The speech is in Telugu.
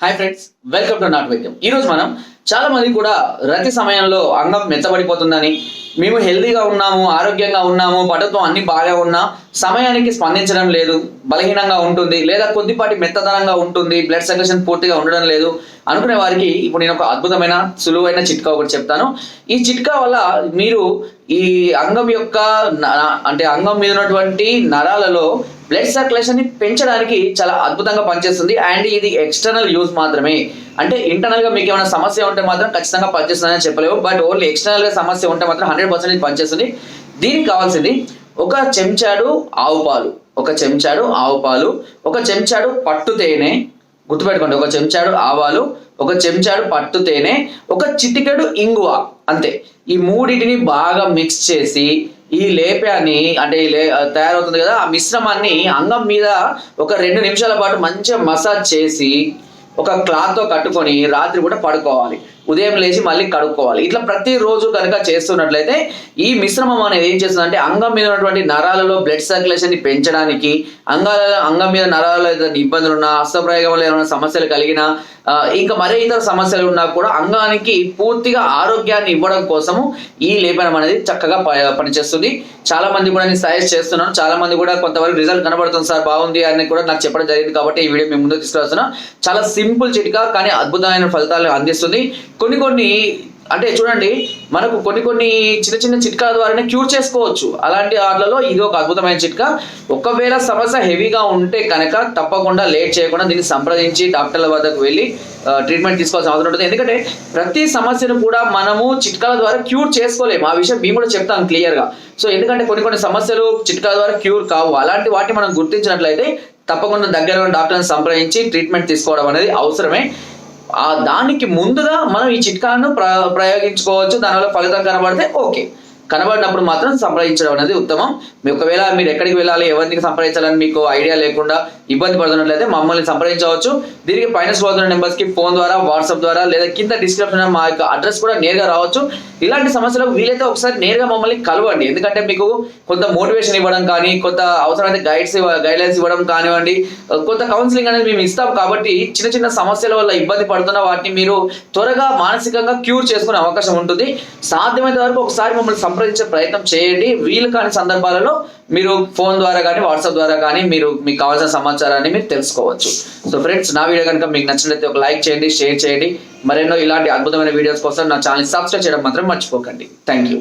హాయ్ ఫ్రెండ్స్ వెల్కమ్ టు నాట్ వైద్యం ఈరోజు మనం చాలా మంది కూడా రతి సమయంలో అంగం మెత్తబడిపోతుందని మేము హెల్తీగా ఉన్నాము ఆరోగ్యంగా ఉన్నాము పటత్వం అన్ని బాగా ఉన్నా సమయానికి స్పందించడం లేదు బలహీనంగా ఉంటుంది లేదా కొద్దిపాటి మెత్తదనంగా ఉంటుంది బ్లడ్ సర్క్యులేషన్ పూర్తిగా ఉండడం లేదు అనుకునే వారికి ఇప్పుడు నేను ఒక అద్భుతమైన సులువైన చిట్కా ఒకటి చెప్తాను. ఈ చిట్కా వల్ల మీరు ఈ అంగం యొక్క అంటే అంగం మీద ఉన్నటువంటి నరాలలో బ్లడ్ సర్క్యులేషన్ని పెంచడానికి చాలా అద్భుతంగా పనిచేస్తుంది అండ్ ఇది ఎక్స్టర్నల్ యూజ్ మాత్రమే. అంటే ఇంటర్నల్గా మీకు ఏమైనా సమస్య ఉంటే మాత్రం ఖచ్చితంగా పనిచేస్తుందని చెప్పలేవు. బట్ ఓన్లీ ఎక్స్టర్నల్గా సమస్య ఉంటే మాత్రం హండ్రెడ్ పర్సెంట్ పనిచేస్తుంది. దీనికి కావాల్సింది ఒక చెంచాడు ఆవు పాలు. ఒక చెంచాడు ఆవు పాలు. ఒక చెంచాడు పట్టు తేనె. గుర్తుపెట్టుకోండి ఒక చెంచాడు ఆవాలు ఒక చెంచాడు పట్టు తేనె ఒక చిటికెడు ఇంగువ. అంతే. ఈ మూడింటిని బాగా మిక్స్ చేసి ఈ లేపాన్ని అంటే ఈ లే తయారవుతుంది కదా ఆ మిశ్రమాన్ని అంగం మీద ఒక రెండు నిమిషాల పాటు మంచిగా మసాజ్ చేసి ఒక క్లాత్తో కట్టుకొని రాత్రి కూడా పడుకోవాలి. ఉదయం లేచి మళ్ళీ కడుక్కోవాలి. ఇట్లా ప్రతిరోజు కనుక చేస్తున్నట్లయితే ఈ మిశ్రమం అనేది ఏం చేస్తుందంటే అంగం మీద ఉన్నటువంటి నరాలలో బ్లడ్ సర్క్యులేషన్ పెంచడానికి అంగాల అంగం మీద నరాలలో ఏదైనా ఇబ్బందులు ఉన్నా హస్తప్రయోగం ఏమైనా సమస్యలు కలిగినా ఇంకా మరే ఇతర సమస్యలు ఉన్నా కూడా అంగానికి పూర్తిగా ఆరోగ్యాన్ని ఇవ్వడం కోసము ఈ లేపనం అనేది చక్కగా ప- పనిచేస్తుంది. చాలా మంది కూడా నేను సజెస్ట్ చేస్తున్నాను. చాలా మంది కూడా కొంతవరకు రిజల్ట్ కనబడుతుంది సార్ బాగుంది అని కూడా నాకు చెప్పడం జరిగింది కాబట్టి ఈ వీడియో మేము ముందుకు తీసుకురాస్తున్నా చాలా సింపుల్ చిట్కా కానీ అద్భుతమైన ఫలితాలు అందిస్తుంది. కొన్ని కొన్ని అంటే చూడండి మనకు కొన్ని కొన్ని చిన్న చిన్న చిట్కాల ద్వారానే క్యూర్ చేసుకోవచ్చు. అలాంటి వాటిలలో ఇది ఒక అద్భుతమైన చిట్కా. ఒకవేళ సమస్య హెవీగా ఉంటే కనుక తప్పకుండా లేట్ చేయకుండా దీన్ని సంప్రదించి డాక్టర్ల వద్దకు వెళ్ళి ట్రీట్మెంట్ తీసుకోవాల్సిన అవసరం ఉంటుంది. ఎందుకంటే ప్రతి సమస్యను కూడా మనము చిట్కాల ద్వారా క్యూర్ చేసుకోలేము. ఆ విషయం మేము కూడా చెప్తాం క్లియర్గా. సో ఎందుకంటే కొన్ని కొన్ని సమస్యలు చిట్కాల ద్వారా క్యూర్ కావు. అలాంటి వాటిని మనం గుర్తించినట్లయితే తప్పకుండా దగ్గర డాక్టర్ని సంప్రదించి ట్రీట్మెంట్ తీసుకోవడం అనేది అవసరమే. ఆ దానికి ముందుగా మనం ఈ చిట్కాను ప్రయోగించుకోవచ్చు. దానివల్ల ఫలితం కనబడితే ఓకే. కనబడినప్పుడు మాత్రం సంప్రదించడం అనేది ఉత్తమం. మీ ఒకవేళ మీరు ఎక్కడికి వెళ్ళాలి ఎవరికి సంప్రదించాలని మీకు ఐడియా లేకుండా ఇబ్బంది పడుతున్నట్లయితే మమ్మల్ని సంప్రదించవచ్చు. దీనికి పైన పోతున్న నెంబర్స్కి ఫోన్ ద్వారా వాట్సాప్ ద్వారా లేదా కింద డిస్క్రిప్షన్ మా యొక్క అడ్రస్ కూడా నేరుగా రావచ్చు. ఇలాంటి సమస్యలకు వీలైతే ఒకసారి నేరుగా మమ్మల్ని కలవండి. ఎందుకంటే మీకు కొంత మోటివేషన్ ఇవ్వడం కానీ కొంత అవసరమైతే గైడ్స్ గైడ్లైన్స్ ఇవ్వడం కానివ్వండి కొంత కౌన్సిలింగ్ అనేది మేము ఇస్తాం కాబట్టి చిన్న చిన్న సమస్యల వల్ల ఇబ్బంది పడుతున్న వాటిని మీరు త్వరగా మానసికంగా క్యూర్ చేసుకునే అవకాశం ఉంటుంది. సాధ్యమైన వరకు ఒకసారి మమ్మల్ని సంప్రదించే ప్రయత్నం చేయండి. వీలు కాని సందర్భాలలో మీరు ఫోన్ ద్వారా కానీ వాట్సాప్ ద్వారా కానీ మీరు మీకు కావాల్సిన సమాచారాన్ని మీరు తెలుసుకోవచ్చు. సో ఫ్రెండ్స్ నా వీడియో కనుక మీకు నచ్చినట్లయితే ఒక లైక్ చేయండి షేర్ చేయండి. మరెన్నో ఇలాంటి అద్భుతమైన వీడియోస్ కోసం నా ఛానల్ సబ్స్క్రైబ్ చేయడం మాత్రం మర్చిపోకండి. Thank you